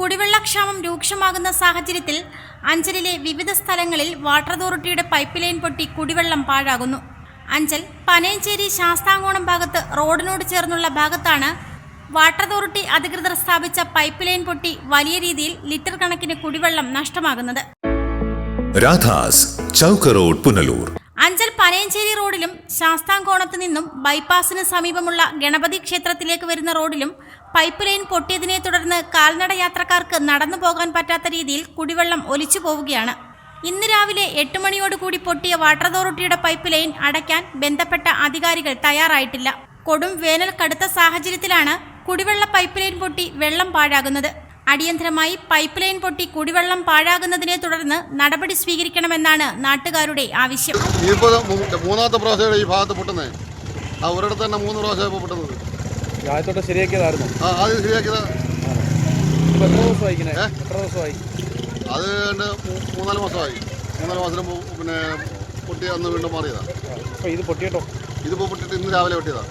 കുടിവെള്ളക്ഷാമം രൂക്ഷമാകുന്ന സാഹചര്യത്തിൽ അഞ്ചലിലെ വിവിധ സ്ഥലങ്ങളിൽ വാട്ടർ അതോറിറ്റിയുടെ പൈപ്പ് ലൈൻ പൊട്ടി കുടിവെള്ളം പാഴാകുന്നു. അഞ്ചൽ പനയഞ്ചേരി ശാസ്താങ്കോണം ഭാഗത്ത് റോഡിനോട് ചേർന്നുള്ള ഭാഗത്താണ് വാട്ടർ അതോറിറ്റി അധികൃതർ സ്ഥാപിച്ച പൈപ്പ് ലൈൻ പൊട്ടി വലിയ രീതിയിൽ ലിറ്റർ കണക്കിന് കുടിവെള്ളം നഷ്ടമാകുന്നത്. രാധാസ് ചൗക്ക് റോഡ് പുനലൂർ. പനയഞ്ചേരി റോഡിലും ശാസ്താംകോണത്ത് നിന്നും ബൈപ്പാസിന് സമീപമുള്ള ഗണപതി ക്ഷേത്രത്തിലേക്ക് വരുന്ന റോഡിലും പൈപ്പ് ലൈൻ പൊട്ടിയതിനെ തുടർന്ന് കാൽനട യാത്രക്കാർക്ക് നടന്നു പോകാൻ പറ്റാത്ത രീതിയിൽ കുടിവെള്ളം ഒലിച്ചു പോവുകയാണ്. ഇന്ന് രാവിലെ എട്ട് മണിയോടുകൂടി പൊട്ടിയ വാട്ടർ അതോറിറ്റിയുടെ പൈപ്പ് ലൈൻ അടയ്ക്കാൻ ബന്ധപ്പെട്ട അധികാരികൾ തയ്യാറായിട്ടില്ല. കൊടും വേനൽ കടുത്ത സാഹചര്യത്തിലാണ് കുടിവെള്ള പൈപ്പ് ലൈൻ പൊട്ടി വെള്ളം പാഴാകുന്നത്. അടിയന്തരമായി പൈപ്പ് ലൈൻ പൊട്ടി കുടിവെള്ളം പാഴാകുന്നതിനെ തുടർന്ന് നടപടി സ്വീകരിക്കണമെന്നാണ് നാട്ടുകാരുടെ ആവശ്യം. ഇപ്പോൾ മൂന്നാമത്തെ പ്രാവശ്യം ഈ ഭാഗത്ത് പൊട്ടുന്നത് ആ ഒരിടത്ത് തന്നെ മൂന്ന് പ്രാവശ്യം ഇപ്പോൾ പൊട്ടുന്നത്. ആദ്യത്തോട്ട് ശരിയാക്കിയതായിരുന്നു. ആ ആദ്യം ശരിയാക്കിയത്. എത്ര ദിവസമായി എത്ര ദിവസമായി? അത് മൂന്നാൽ മാസമായി. മൂന്നാൽ മാസത്തിന് മു- പിന്നെ പൊട്ടി അന്ന് വീണ്ടും മാറിയതാണ് അപ്പോൾ ഇത് പൊട്ടിയിട്ടോ? ഇതിപ്പോൾ പൊട്ടിയിട്ട് ഇന്ന് രാവിലെ പൊട്ടിയതാണ്